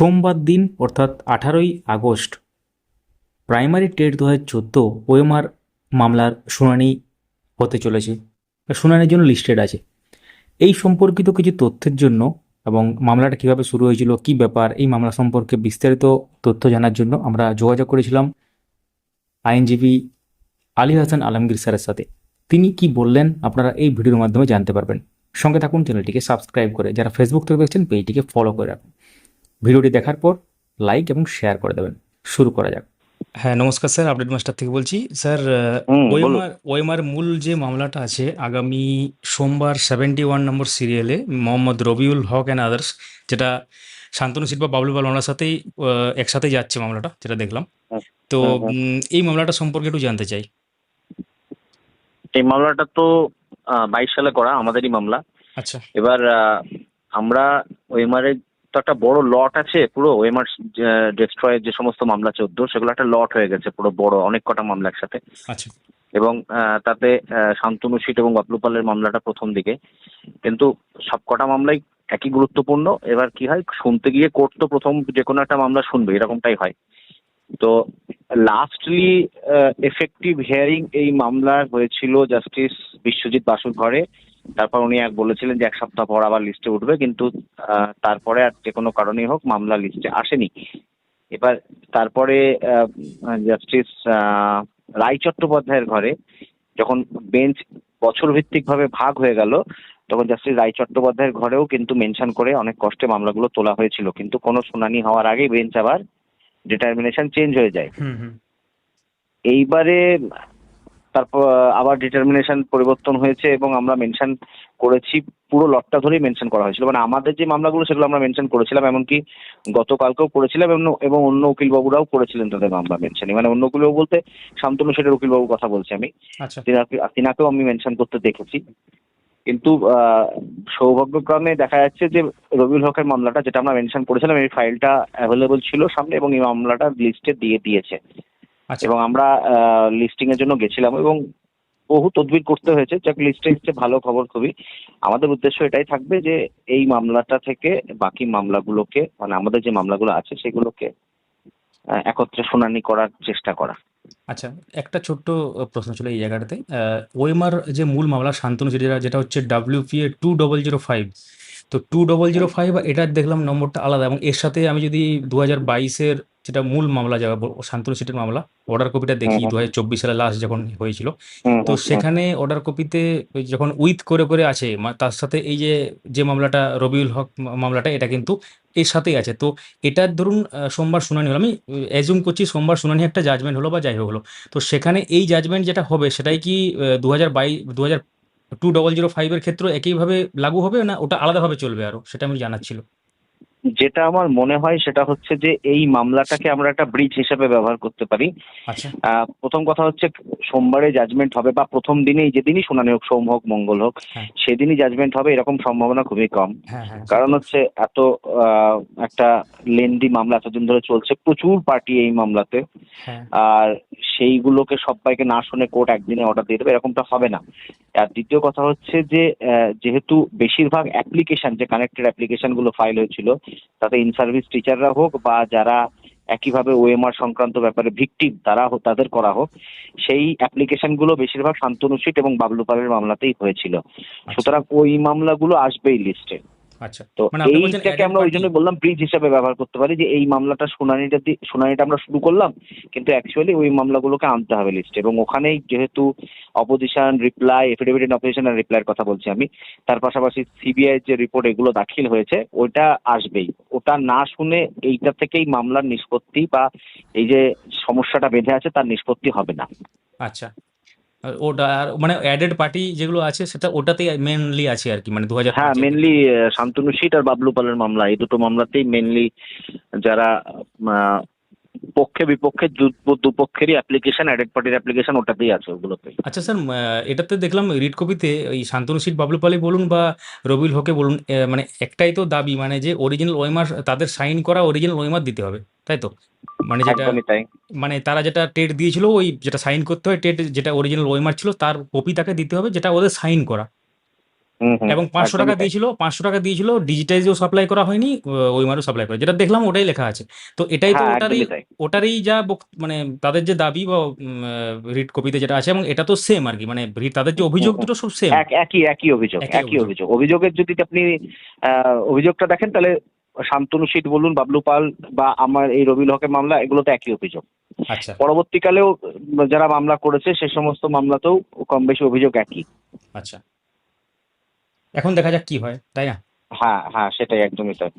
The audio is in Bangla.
সোমবার দিন, অর্থাৎ আঠারোই আগস্ট, প্রাইমারি টেট দু হাজার চোদ্দ ওএমআর মামলার শুনানি হতে চলেছে। শুনানির জন্য লিস্টেড আছে। এই সম্পর্কিত কিছু তথ্যের জন্য এবং মামলাটা কীভাবে শুরু হয়েছিল, কী ব্যাপার, এই মামলা সম্পর্কে বিস্তারিত তথ্য জানার জন্য আমরা যোগাযোগ করেছিলাম আইনজীবী আলী হাসান আলমগীর স্যারের সাথে। তিনি কি বললেন, আপনারা এই ভিডিওর মাধ্যমে জানতে পারবেন। সঙ্গে থাকুন, চ্যানেলটিকে সাবস্ক্রাইব করে, যারা ফেসবুক থেকে দেখছেন, পেজটিকে ফলো করে রাখুন। ভিডিওটি দেখার পর লাইক এবং শেয়ার করে দেবেন। শুরু করা যাক। হ্যাঁ নমস্কার স্যার আপডেট মাস্টার থেকে বলছি। স্যার ওয়েমার ওএমআর মূল যে মামলাটা আছে আগামী সোমবার সেভেন্টি ওয়ান নম্বর সিরিয়ালে মোহাম্মদ রবিউল হক অ্যান্ড আদার্স যেটা শান্তনু শিল্পা বাবলু পাল ওনার সাথেই আহ, একসাথে যাচ্ছে মামলাটা যেটা দেখলাম। তো হুম, হুম। উম, এই মামলাটা সম্পর্কে একটু জানতে চাই। এই মামলাটা তো বাইশ সালে করা আমাদেরই মামলা। আচ্ছা। এবার আমরা ওএমআর এর তো একটা বড় লট আছে পুরো ওয়েমার ডেস্ট্রয়ের যে সমস্ত মামলা চোদ্দ সেগুলো একটা লট হয়ে গেছে পুরো বড় অনেক কটা মামলা একসাথে। আচ্ছা। এবং আহ, তাতে শান্তনু সিট এবং বাপলুপালের মামলাটা প্রথম দিকে। কিন্তু সব কটা মামলাই একই গুরুত্বপূর্ণ। এবার কি হয় শুনতে গিয়ে কোর্ট তো প্রথম যে কোনো একটা মামলা শুনবে এরকমটাই হয়। তো লাস্টলি এফেক্টিভ হিয়ারিং এই মামলার হয়েছিল জাস্টিস বিশ্বজিৎ বাসুর ঘরে। তারপর উনি এক বলেছিলেন যে এক সপ্তাহ পর আবার লিস্টে উঠবে, কিন্তু তারপরে আর যে কোনো কারণেই হোক মামলা লিস্টে আসেনি। এবার তারপরে জাস্টিস রায় চট্টোপাধ্যায়ের ঘরে যখন বেঞ্চ বছর ভিত্তিক ভাবে ভাগ হয়ে গেল, তখন জাস্টিস রায় চট্টোপাধ্যায়ের ঘরেও কিন্তু মেনশন করে অনেক কষ্টে মামলাগুলো তোলা হয়েছিল। কিন্তু কোনো শুনানি হওয়ার আগেই বেঞ্চ আবার ডিটারমিনেশন চেঞ্জ হয়ে যায়। এইবারে তারপর আবার ডিটারমিনেশন পরিবর্তন হয়েছে এবং আমরা মেনশন করেছি পুরো লটটা ধরেই মেনশন করা হয়েছিল। মানে আমাদের যে মামলাগুলো সেগুলো আমরা মেনশন করেছিলাম এমনকি গতকালকেও করেছিলাম এবং এবং অন্য উকিলবাবুরাও করেছিলেন তাদের মামলা মেনশনই মানে অন্য উকিলবাবু বলতে শান্তনু সেটের উকিলবাবুর কথা বলছি আমি। আচ্ছা। তিনাকেও আমি মেনশন করতে দেখেছি। কিন্তু সৌভাগ্যক্রমে দেখা যাচ্ছে যে রবিউল হকের মামলাটা যেটা আমরা মেনশন করেছিলাম এই ফাইলটা অ্যাভেলেবল ছিল সামনে এবং এই মামলাটা লিস্টে দিয়ে দিয়েছে। আচ্ছা। এবং আমরা লিস্টিং এর জন্য গেছিলাম এবং বহু তদবির করতে হয়েছে। যাক লিস্টে এসছে ভালো খবর খুবই। আমাদের উদ্দেশ্য এটাই থাকবে যে এই মামলাটা থেকে বাকি মামলাগুলোকে মানে আমাদের যে মামলাগুলো আছে সেগুলোকে একত্রে শুনানি করার চেষ্টা করা। আচ্ছা একটা ছোট্ট প্রশ্ন ছিল এই জায়গাটাতে। ওয়েমার যে মূল মামলা শান্তনু যেটা যেটা হচ্ছে WPA two double zero five তো টু ডবল জিরো ফাইভ এটার দেখলাম নম্বরটা আলাদা এবং এর সাথে আমি যদি দু হাজার বাইশের যেটা মূল মামলা যা শান্তনু সিটের মামলা অর্ডার কপিটা দেখি দু হাজার চব্বিশ সালে লাস্ট যখন হয়েছিল। তো। সেখানে অর্ডার কপিতে যখন উইথ করে করে আছে তার সাথে এই যে যে মামলাটা রবিউল হক মামলাটা এটা কিন্তু এর সাথেই আছে। তো এটার ধরুন সোমবার শুনানি হলো। আমি অ্যাজুম করছি সোমবার শুনানি একটা জাজমেন্ট হলো বা যাই হোক হলো। তো সেখানে এই জাজমেন্ট যেটা হবে সেটাই কি দু হাজার বাই দু হাজার টু ডবল জিরো ফাইভের ক্ষেত্রে একইভাবে লাগু হবে না? ওটা আলাদাভাবে চলবে আরও সেটা আমি জানার ছিল যেটা আমার মনে হয় সেটা হচ্ছে যে এই মামলাটাকে আমরা একটা ব্রিজ হিসেবে ব্যবহার করতে পারি। আচ্ছা। প্রথম কথা হচ্ছে সোমবারে জাজমেন্ট হবে বা প্রথম দিনেই যেদিনই শুনানি হোক সোম হোক মঙ্গল হোক হ্যাঁ। সেদিনই জাজমেন্ট হবে এরকম সম্ভাবনা খুবই কম। হ্যাঁ হ্যাঁ। কারণ হচ্ছে এত একটা লেন্দি মামলা এতদিন ধরে চলছে প্রচুর পার্টি এই মামলাতে। আর সেইগুলোকে সবাইকে না শুনে কোর্ট একদিনে অর্ডার দিয়ে দেবে এরকমটা হবে না। আর দ্বিতীয় কথা হচ্ছে যে যেহেতু বেশিরভাগ অ্যাপ্লিকেশন যে কানেক্টেড অ্যাপ্লিকেশনগুলো ফাইল হয়েছিল তাতে ইন সার্ভিস টিচাররা হোক বা যারা একইভাবে ওএমআর সংক্রান্ত ব্যাপারে ভিকটিম তারা হোক, তাদের করা হোক, সেই অ্যাপ্লিকেশনগুলো বেশিরভাগ শান্তনু সিট এবং বাবলুপালের মামলাতেই হয়েছিল। সুতরাং ওই মামলাগুলো আসবেই লিস্টে আচ্ছা। তো মানে এইটাকে আমরা ওই জন্য বললাম ব্রিজ হিসাবে ব্যবহার করতে পারি যে এই মামলাটা শুনানিটা শুনানিটা আমরা শুরু করলাম কিন্তু অ্যাকচুয়ালি ওই মামলাগুলোকে আনতে হবে লিস্টে এবং ওখানেই যেহেতু opposition reply affidavit in opposition আর রিপ্লাইয়ের কথা বলছি আমি তার পাশাপাশি সিবিআই যে রিপোর্ট এগুলো দাখিল হয়েছে ওইটা আসবেই। ওটা না শুনে এইটা থেকেই মামলার নিষ্পত্তি বা এই যে সমস্যাটা বেঁধে আছে তার নিষ্পত্তি হবে না। আচ্ছা। ওটা আর মানে অ্যাডেড পার্টি যেগুলো আছে সেটা ওটাতেই মেনলি আছে আর কি মানে দু হাজার হ্যাঁ মেনলি শান্তনু সিট আর বাবলু পালের মামলা এই দুটো মামলাতেই মেনলি যারা পক্ষে বিপক্ষে দুপক্ষেরই অ্যাপ্লিকেশন অ্যাডেড পার্টির অ্যাপ্লিকেশন ওটাতেই আছে ওগুলোতে। আচ্ছা স্যার এটাতে দেখলাম রিড কপিতে ওই শান্তনু সিট বাবলু পালি বলুন বা রবিউল হকে বলুন মানে একটাই তো দাবি মানে যে অরিজিনাল ওয়েমার তাদের সাইন করা অরিজিনাল ওয়েমার দিতে হবে। তাই তো? মানে যেটা মানে তারা যেটা টেট দিয়েছিল ওই যেটা সাইন করতে হয় টেট যেটা অরিজিনাল ওয়েমার ছিল তার কপি তাকে দিতে হবে যেটা ওদের সাইন করা। এবং পাঁচশো টাকা দিয়েছিল পাঁচশো টাকা দিয়েছিল ডিজিটাইজও সাপ্লাই করা হয়নি ওইমারও সাপ্লাই করা যেটা দেখলাম ওটাই লেখা আছে। তো এটাই তো হ্যাঁ ওটারই ওটারই যা মানে তাদের যে দাবি বা রিট কপিতে যেটা আছে এবং এটা তো সেম আর কি মানে তাদের যে অভিযোগ দুটো সব সেম একই একই অভিযোগ একই অভিযোগ। অভিযোগ। অভিযোগের যদি আপনি অভিযোগটা দেখেন তাহলে শান্তনু শীত বলুন বাবলু পাল বা আমার এই রবিল হকের মামলা এগুলোতে একই অভিযোগ। আচ্ছা। পরবর্তীকালেও যারা মামলা করেছে সে সমস্ত মামলাতেও কম বেশি অভিযোগ একই। আচ্ছা। এখন দেখা যাক কি হয় তাই না? হ্যাঁ হ্যাঁ সেটাই একদমই তাই।